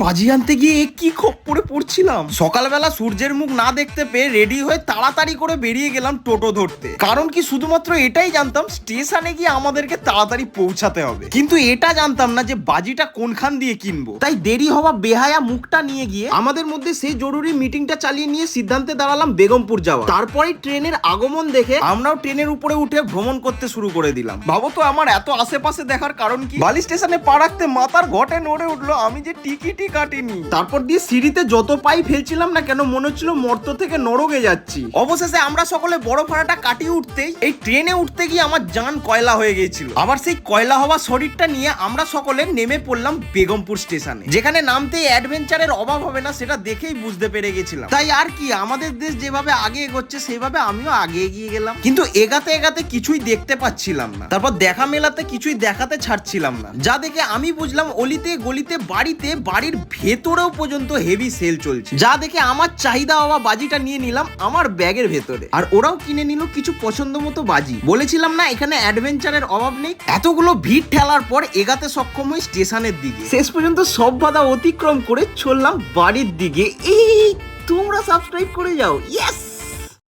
বাজি আনতে গিয়ে কি খপ্পরে পড়ছিলাম? সকালবেলা সূর্যের মুখ না দেখতে পেয়ে রেডি হয়ে তাড়াতাড়ি করে বেরিয়ে গেলাম টোটো ধরতে। কারণ কি শুধুমাত্র এটাই জানতাম, স্টেশনে গিয়ে আমাদেরকে তাড়াতাড়ি পৌঁছাতে হবে। কিন্তু এটা জানতাম না যে বাজিটা কোনখান দিয়ে কিনবো। তাই দেরি হওয়া বেহায়া মুখটা নিয়ে গিয়ে আমাদের মধ্যে সেই জরুরি মিটিংটা চালিয়ে নিয়ে সিদ্ধান্তে দাঁড়ালাম বেগমপুর যাওয়া তারপরে ট্রেনের আগমন দেখে আমরাও ট্রেনের উপরে উঠে ভ্রমণ করতে শুরু করে দিলাম। ভাবো তো আমার এত আশেপাশে দেখার কারণ কি? বালি স্টেশনে পা রাখতে মাথার ঘটে নড়ে উঠল। আমি যে টিকিটই কাটিনি। তারপর দিয়ে সিঁড়িতে যত পাই ফেলছিলাম না কেন, মনে হচ্ছিল মর্ত থেকে নরকে যাচ্ছি। অবশেষে আমরা সকলে বড় ভাড়াটা কাটিয়ে উঠতেই এই ট্রেনে উঠতে গিয়ে আমার জান কয়লা হয়ে গিয়েছিল। আবার সেই কয়লা হওয়া শরীরটা নিয়ে আমরা সকলে নেমে পড়লাম বেগমপুর স্টেশনে, যেখানে নামতেই অ্যাডভেঞ্চারের অভাব হবে না সেটা দেখেই বুঝতে পেরে গেছিলাম। তাই আর কি, আমাদের দেশ যেভাবে আগে এগোচ্ছে, সেভাবে আমিও আগে এগিয়ে গেলাম। কিন্তু এগাতে এগাতে কিছুই দেখতে পাচ্ছিলাম না। তারপর দেখা মেলাতে কিছুই দেখাতে ছাড়ছিলাম না। যা দেখে আমি বুঝলাম, অলিতে গলিতে বাড়িতে বাড়ির ভেতরেও পর্যন্ত হেভি সেল চলছে। যা দেখে আমার চাহিদা হওয়া বাজিটা নিয়ে নিলাম আমার ব্যাগের ভেতরে। আর ওরাও কিনে নিল কিছু পছন্দ মতো বাজি। বলেছিলাম না, এখানে অ্যাডভেঞ্চারের অভাব নেই? এতগুলো ভিড় ঠেলার পর এগাতে সক্ষম হই স্টেশনের দিকে। শেষ পর্যন্ত সব বাধা অতিক্রম করে চললাম বাড়ির দিকে। এই, তোমরা সাবস্ক্রাইব করে যাও। ইয়েস